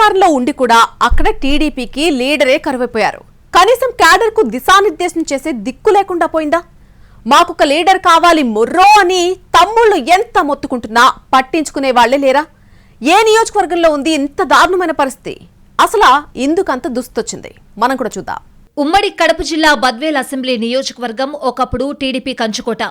అధికారంలో ఉండి కూడా అక్కడ టీడీపీకి లీడరే కరువైపోయారు. కనీసం క్యాడర్కు దిశానిర్దేశం చేసే దిక్కు లేకుండా పోయిందా? మాకొక లీడర్ కావాలి మొర్రో అని తమ్ముళ్ళు ఎంత మొత్తుకుంటున్నా పట్టించుకునే వాళ్ళే లేరా? ఏ నియోజకవర్గంలో ఉంది ఇంత దారుణమైన పరిస్థితి? అసలు ఇందుకంత దుస్తొచ్చింది మనం కూడా చూద్దాం. ఉమ్మడి కడప జిల్లా బద్వేల్ అసెంబ్లీ నియోజకవర్గం ఒకప్పుడు టీడీపీ కంచుకోట.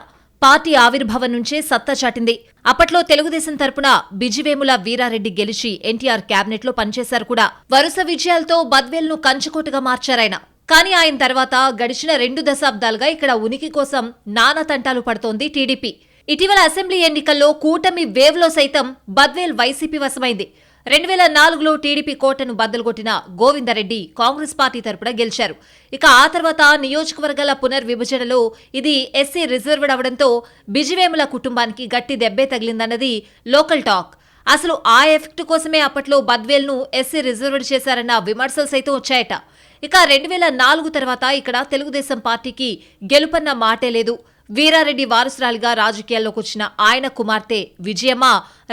పార్టీ ఆవిర్భావం నుంచే సత్తా చాటింది. అప్పట్లో తెలుగుదేశం తరపున బిజివేముల వీరారెడ్డి గెలిచి ఎన్టీఆర్ క్యాబినెట్లో పనిచేశారు కూడా. వరుస విజయాలతో బద్వేల్ను కంచుకోటగా మార్చారాయన. కానీ ఆయన తర్వాత గడిచిన రెండు దశాబ్దాలుగా ఇక్కడ ఉనికి కోసం నానా తంటాలు పడుతోంది టీడీపీ. ఇటీవల అసెంబ్లీ ఎన్నికల్లో కూటమి వేవ్లో సైతం బద్వేల్ వైసీపీ వశమైంది. రెండు వేల నాలుగులో టీడీపీ కోటను బద్దలుగొట్టిన గోవిందరెడ్డి కాంగ్రెస్ పార్టీ తరపున గెలిచారు. ఇక ఆ తర్వాత నియోజకవర్గాల పునర్విభజనలో ఇది ఎస్సీ రిజర్వ్డ్ అవడంతో బిజివేముల కుటుంబానికి గట్టి దెబ్బే తగిలిందన్నది లోకల్ టాక్. అసలు ఆ ఎఫెక్ట్ కోసమే అప్పట్లో బద్వేల్ను ఎస్సీ రిజర్వ్డ్ చేశారన్న విమర్శలు సైతం వచ్చాయట. ఇక రెండు వేల నాలుగు తర్వాత ఇక్కడ తెలుగుదేశం పార్టీకి గెలుపన్న మాటే లేదు. వీరారెడ్డి వారసురాలిగా రాజకీయాల్లోకి వచ్చిన ఆయన కుమార్తె విజయమ్మ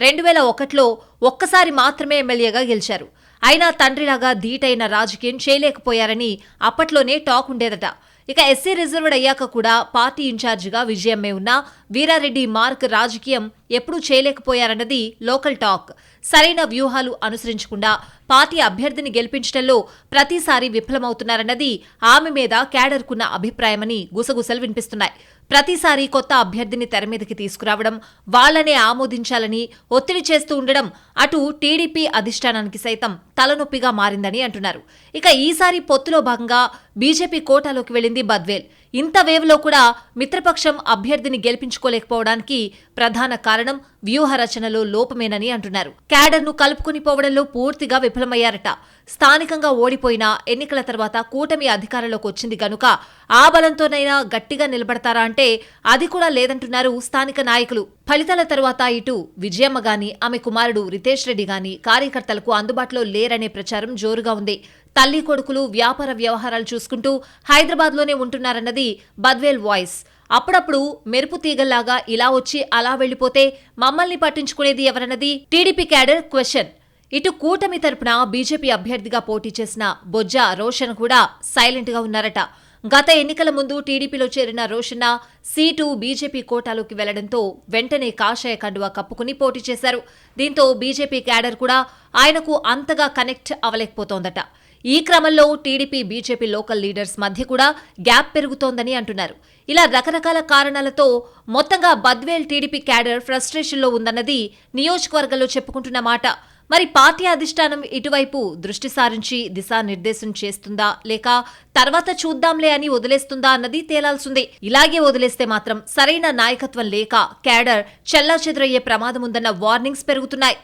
రెండు వేల ఒకటిలో ఒక్కసారి మాత్రమే ఎమ్మెల్యేగా గెలిచారు. అయినా తండ్రిలాగా ధీటైన రాజకీయం చేయలేకపోయారని అప్పట్లోనే టాక్ ఉండేదట. ఇక ఎస్సీ రిజర్వ్డ్ అయ్యాక కూడా పార్టీ ఇన్ఛార్జిగా విజయమ్మే ఉన్న వీరారెడ్డి మార్క్ రాజకీయం ఎప్పుడూ చేయలేకపోయారన్నది లోకల్ టాక్. సరైన వ్యూహాలు అనుసరించకుండా పార్టీ అభ్యర్థిని గెలిపించడంలో ప్రతిసారి విఫలమవుతున్నారన్నది ఆమె మీద క్యాడర్కున్న అభిప్రాయమని గుసగుసలు వినిపిస్తున్నాయి. ప్రతిసారి కొత్త అభ్యర్థిని తెర మీదకి తీసుకురావడం వాళ్ళనే ఆమోదించాలని ఒత్తిడి చేస్తూ ఉండడం అటు టీడీపీ అధిష్టానానికి సైతం తలనొప్పిగా మారిందని అంటున్నారు. ఇక ఈసారి పొత్తులో భాగంగా బీజేపీ కోటాలోకి వెళ్ళింది బద్వేల్. ఇంత వేవ్లో కూడా మిత్రపక్షం అభ్యర్థిని గెలిపించుకోలేకపోవడానికి ప్రధాన కారణం వ్యూహ రచనలో లోపమేనని అంటున్నారు. క్యాడర్ను కలుపుకుని పోవడంలో పూర్తిగా విఫలమయ్యారట. స్థానికంగా ఓడిపోయినా ఎన్నికల తర్వాత కూటమి అధికారంలోకి వచ్చింది గనుక ఆ బలంతోనైనా గట్టిగా నిలబడతారా అంటే అది కూడా లేదంటున్నారు స్థానిక నాయకులు. ఫలితాల తరువాత ఇటు విజయమ్మ గాని ఆమె కుమారుడు రితేష్ రెడ్డి గాని కార్యకర్తలకు అందుబాటులో లేరనే ప్రచారం జోరుగా ఉంది. తల్లి కొడుకులు వ్యాపార వ్యవహారాలు చూసుకుంటూ హైదరాబాద్లోనే ఉంటున్నారన్నది బద్వేల్ వాయిస్. అప్పుడప్పుడు మెరుపు తీగల్లాగా ఇలా వచ్చి అలా వెళ్ళిపోతే మమ్మల్ని పట్టించుకునేది ఎవరన్నది టీడీపీ క్యాడర్ క్వశ్చన్. ఇటు కూటమి తరపున బీజేపీ అభ్యర్థిగా పోటీ చేసిన బొజ్జా రోషన్ కూడా సైలెంట్గా ఉన్నారట. గత ఎన్నికల ముందు టీడీపీలో చేరిన రోషన్న సీటు బీజేపీ కోటాలోకి వెళ్ళడంతో వెంటనే కాషాయ కండువా కప్పుకుని పోటీ చేశారు. దీంతో బీజేపీ క్యాడర్ కూడా ఆయనకు అంతగా కనెక్ట్ అవలేకపోతోందట ఈ క్రమంలో టీడీపీ బీజేపీ లోకల్ లీడర్స్ మధ్య కూడా గ్యాప్ పెరుగుతోందని అంటున్నారు. ఇలా రకరకాల కారణాలతో మొత్తంగా బద్వేల్ టీడీపీ క్యాడర్ ఫ్రస్ట్రేషన్లో ఉందన్నది నియోజకవర్గంలో చెప్పుకుంటున్న మాట. మరి పార్టీ అధిష్టానం ఇటువైపు దృష్టి సారించి దిశానిర్దేశం చేస్తుందా లేక తర్వాత చూద్దాంలే అని వదిలేస్తుందా అన్నది తేలాల్సిందే. ఇలాగే వదిలేస్తే మాత్రం సరైన నాయకత్వం లేక క్యాడర్ చెల్లాచెదురయ్యే ప్రమాదముందన్న వార్నింగ్స్ పెరుగుతున్నాయి.